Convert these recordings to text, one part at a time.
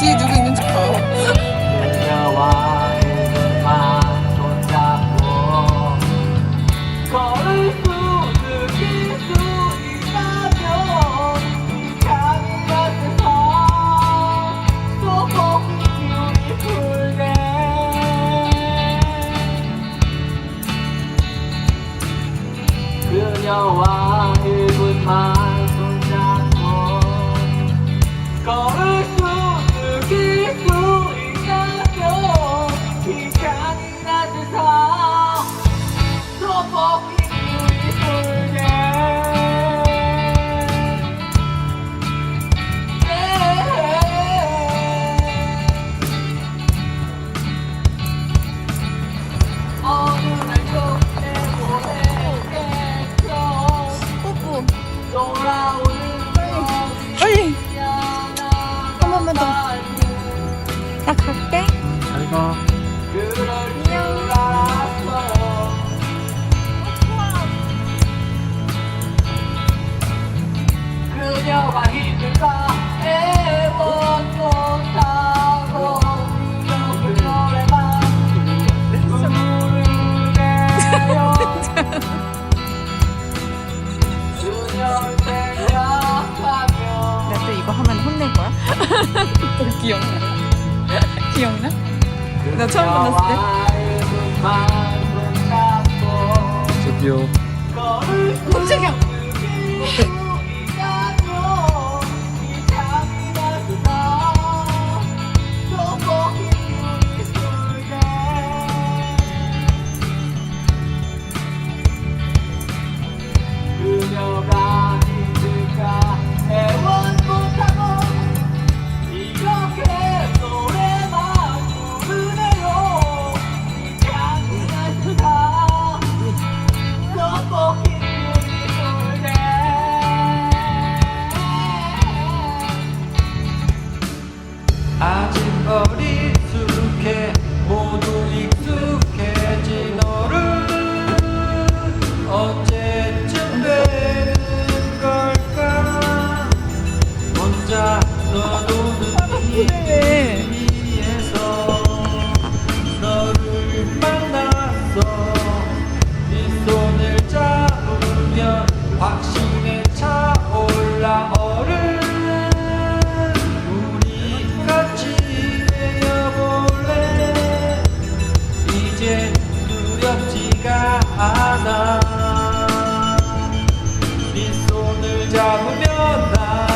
谢谢你 이거 하면 혼낼 거야? 기억나? 기억나? 나 처음 만났을 때? 저기요. 깜짝이 두렵지가 않아. 네 손을 잡으면 나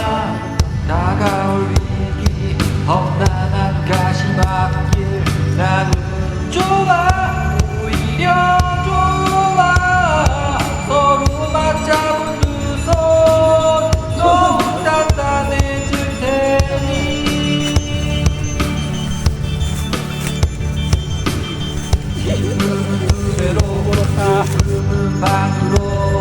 다가올 위기 험난 지금은 방으로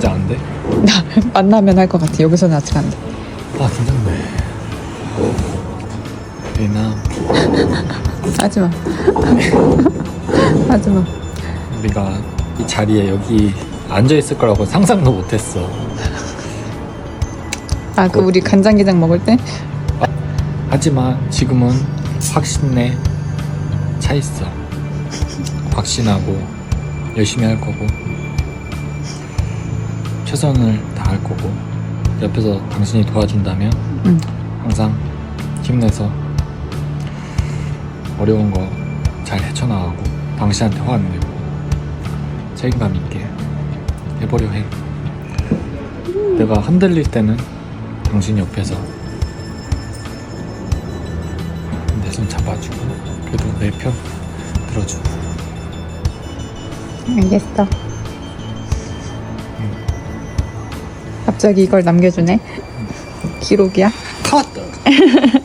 긴장 안 돼? 만나면 할 것 같아. 여기서는 아직 안 돼. 아 긴장돼. 리나 하지 마. 하지 마. 우리가 이 자리에 여기 앉아 있을 거라고 상상도 못했어. 아, 그 우리 간장게장 먹을 때? 하지만 지금은 확신에 차 있어. 확신하고 열심히 할 거고 최선을 다할 거고 옆에서 당신이 도와준다면 응. 항상 힘내서 어려운 거 잘 헤쳐나가고 당신한테 화 안 내고 책임감 있게 해보려 해. 내가 흔들릴 때는 당신 옆에서 내 손 잡아주고 그래도 내 편 들어주고 알겠어. 갑자기 이걸 남겨주네. 기록이야? 컷!